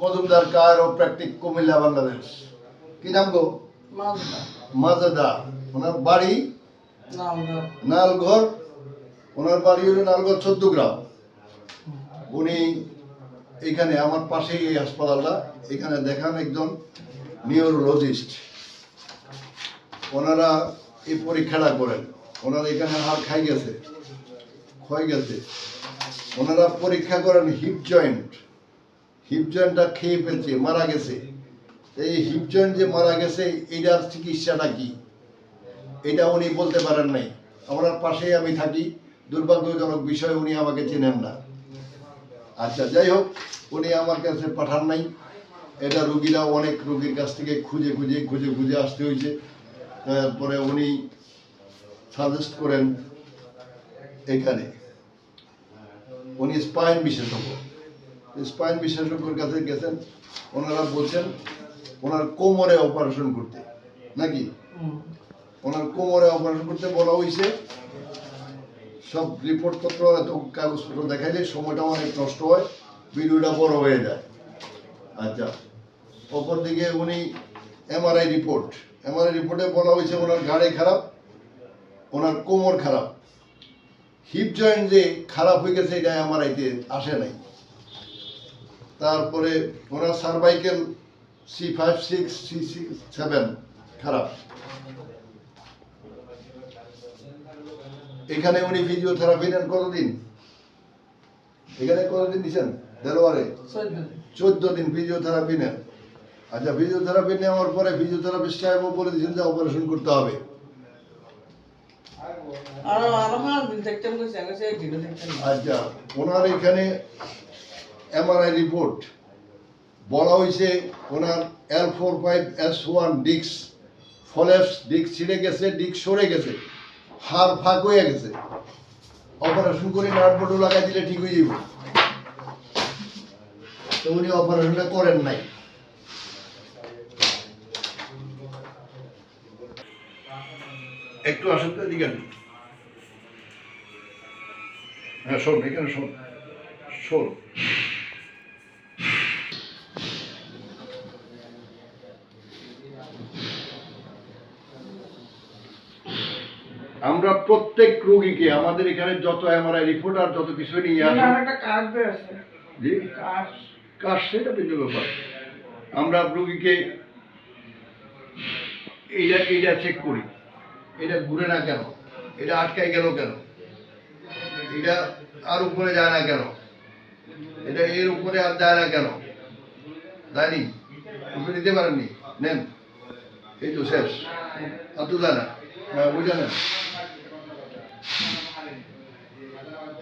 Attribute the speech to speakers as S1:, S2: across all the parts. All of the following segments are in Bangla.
S1: মজুমদার কায়োপ্র্যাকটিক কুমিল্লা বাংলাদেশ। কি নাম গো?
S2: মাজদা
S1: ওনার বাড়ি? নালঘর। ওনার বাড়ি হলো নালঘর চোদ্দ গ্রাম উনি এখানে আমার পাশেই এই হাসপাতালটা। এখানে দেখান একজন নিউরোলজিস্ট। ওনারা এই পরীক্ষাটা করেন। ওনারা এখানে হাড় খাই গেছে ক্ষয় গেছে। ওনারা পরীক্ষা করেন হিপ জয়েন্ট। হিপ জয়েন্টটা খেয়ে ফেলছে, মারা গেছে। এই হিপ জয়েন্ট যে মারা গেছে, এটার চিকিৎসাটা কি? এটা উনি বলতে পারেন নাই। আমার পাশেই আমি থাকি, দুর্ভাগ্যজনক বিষয়, উনি আমাকে চেনেন না। আচ্ছা যাই হোক, উনি আমার কাছে পাঠান নাই। এটা রুগীরা অনেক রুগীর কাছ থেকে খুঁজে খুঁজে খুঁজে খুঁজে আসতে হয়েছে। তারপরে উনি সাজেস্ট করেন এখানে। উনি স্পাইন বিশেষজ্ঞ। স্পাইন বিশেষজ্ঞের কাছে গেছেন ওনারা বলছেন ওনার কোমরে অপারেশন করতে নাকি? ওনার কোমরে অপারেশন করতে বলা হয়েছে সব রিপোর্টপত্র এত কাগজপত্র দেখাইলে সময়টা অনেক নষ্ট হয় ভিডিওটা বড় হয়ে যায়। আচ্ছা অপর দিকে উনি এমআরআই রিপোর্ট এমআরআই রিপোর্টে বলা হয়েছে ওনার গাড়ি খারাপ ওনার কোমর খারাপ। হিপ জয়েন্ট যে খারাপ হয়ে গেছে এটা এমআরআইতে আসে নাই। তারপরে ওনার cervical C five six C six seven খারাপ। এখানে উনি ফিজিওথেরাপি নেন কতদিন? এখানে কতদিন দিচ্ছেন দেলোয়ারে
S2: চোদ্দ দিন।
S1: ফিজিওথেরাপি নেন। আচ্ছা ফিজিওথেরাপি নেওয়ার পরে ফিজিওথেরাপিস্ট সাহেবও বলে দিয়েছেন যে অপারেশন করতে হবে। আচ্ছা ওনার এখানে এমআরআই রিপোর্ট বলা হয়েছে ওনার L four five S one ডিক্স ফলেপস ডিক্স ছিঁড়ে গেছে ডিক্স সরে গেছে, হাড় ফাঁক হয়ে গেছে। অপারেশন করে নাট বটু লাগাই দিলে ঠিক হয়ে যাবে। তো উনি অপারেশনটা করেন নাই। একটু আসেন তো এদিকে। হ্যাঁ শোন, এখানে শোন। শোন। আমরা প্রত্যেক রোগীকে আমাদের এখানে যত এমআরআই রিপোর্ট আর যত কিছু নিয়ে আসি
S2: কাজ
S1: সেটা ভিন্ন ব্যাপার আমরা রোগীকে এইটা এইটা চেক করি। এটা ঘুরে না কেন? এটা আটকায় গেল কেন? এটা আর উপরে যায় না কেন? এটা এর উপরে আর যায় না কেন? যায়নি উপরে দিতে পারেননি? নেন। এই তো শেষ। আর তো যায় না। হ্যাঁ বুঝে নেন।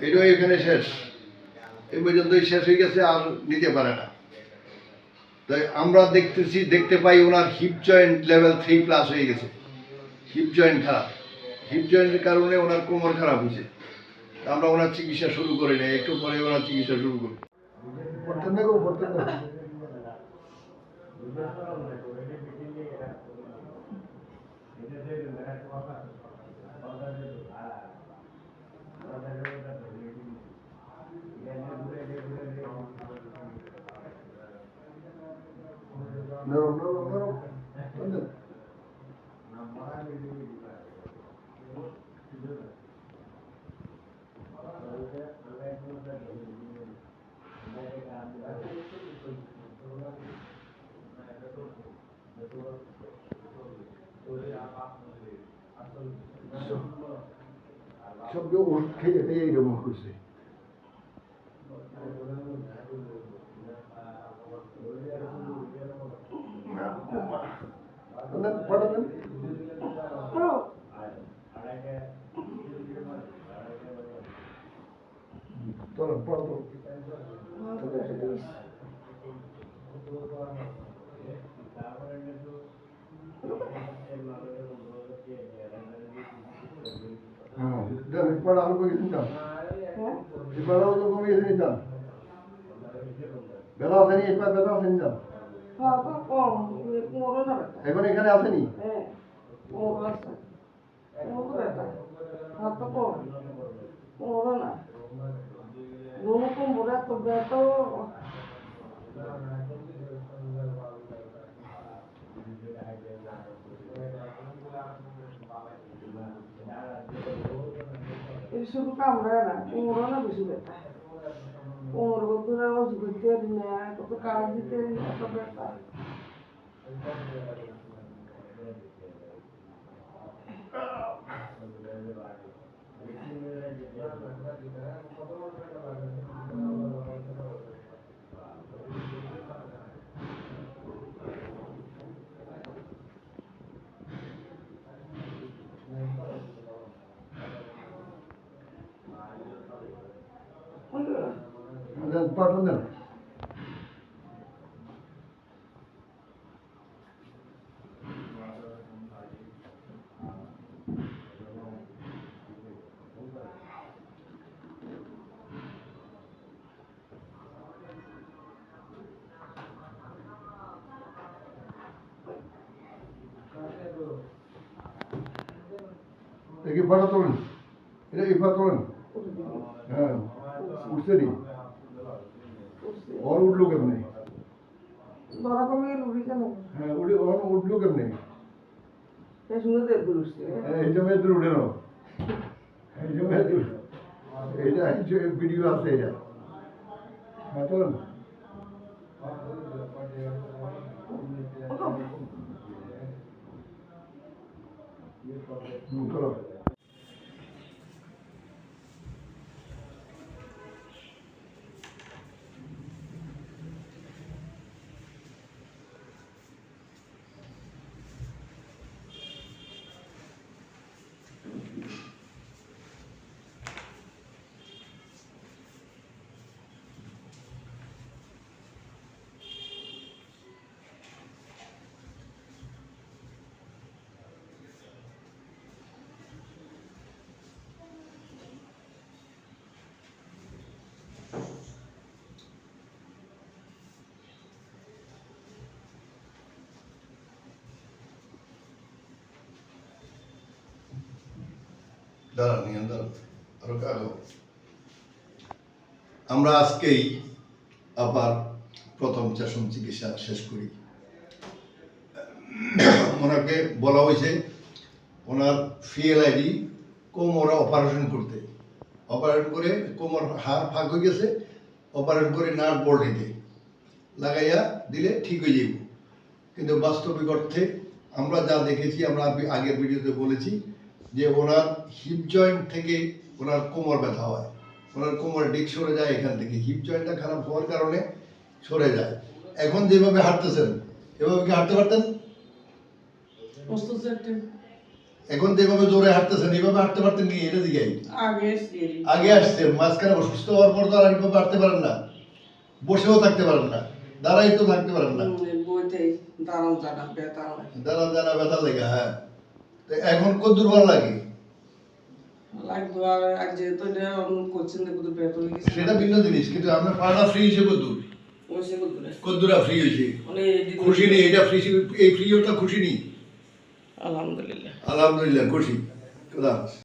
S1: এটাও এখানে শেষ। এই পর্যন্তই শেষ হয়ে গেছে আর নিতে পারে না। তাই আমরা দেখতেছি দেখতে পাই ওনার hip joint level three plus হয়ে গেছে। হিপ জয়েন্ট খারাপ। হিপ জয়েন্টের কারণে ওনার কোমর খারাপ হয়েছে। তা আমরা ওনার চিকিৎসা শুরু করি না একটু পরে ওনার চিকিৎসা শুরু করি No, no, no. ¿Dónde? सब जो उठ के ये ये जो मुख्य से হ্যাঁ পড়া আরও কমিয়েছেন যান
S2: হ্যাঁ?
S1: এবারও তো কমিয়েছেন যান বেলা আসেনি এবার বেলা আসেনি যান এখন এখানে আসেনি?
S2: হ্যাঁ না। কোন বোরা তো ব্যথা শুধু কামড়ায় না কোমরও না বেশি ব্যথা কোমর বন্ধুরা ওষুধ দিতে না কত কাজ দিতে না কত ব্যথা
S3: দেন, পাঠান দেখি পাটা তোলেন? এটা পা তোলেন? হ্যাঁ উঠছে নি? উঠল কেমনে? হ্যাঁ উঠে এটা ভিডিও আছে হ্যাঁ
S1: নিয়ে দাঁড়ান আরও কাগো আমরা আজকেই আবার প্রথম চিকিৎসা শেষ করি। ওনাকে বলা হয়েছে ওনার কোমরে অপারেশন করতে। অপারেশন করে কোমর হাড় ফাঁক হয়ে গেছে, অপারেশন করে নার্ভ বল্টিতে লাগাইয়া দিলে ঠিক হয়ে যাবে কিন্তু বাস্তবিক অর্থে আমরা যা দেখেছি, আমরা আগের ভিডিওতে বলেছি যে ওনার হিপ জয়েন্ট থেকে ওনার কোমর ব্যথা হয়। ওনার কোমর ডিক সরে যায় এখান থেকে। হিপ জয়েন্টটা খারাপ হওয়ার কারণে সরে যায়। এখন যেভাবে হাঁটতেছেন এভাবে কি হাঁটতে পারতেন? এখন যেভাবে জোরে হাঁটতেছেন এইভাবে হাঁটতে পারতেন কি? এটা দিকে
S2: আগে
S1: আসছেন মাঝখানে অসুস্থ হওয়ার পর তো আর এইভাবে হাঁটতে পারেন না। বসেও থাকতে পারেন না। দাঁড়াই তো থাকতে পারেন না।
S2: দাঁড়ান জানা ব্যথা
S1: দাঁড়া দাঁড়া ব্যথা লেগে হ্যাঁ। এখন কত দুর্বল লাগে? সেটা ভিন্ন জিনিস কিন্তু ফ্রি হয়েছে কদ্দুর ফ্রি হয়েছে?
S2: মানে
S1: খুশি নেই এটা ফ্রি এই ফ্রিওটা খুশি নেই?
S2: আলহামদুলিল্লাহ।
S1: আলহামদুলিল্লাহ খুশি।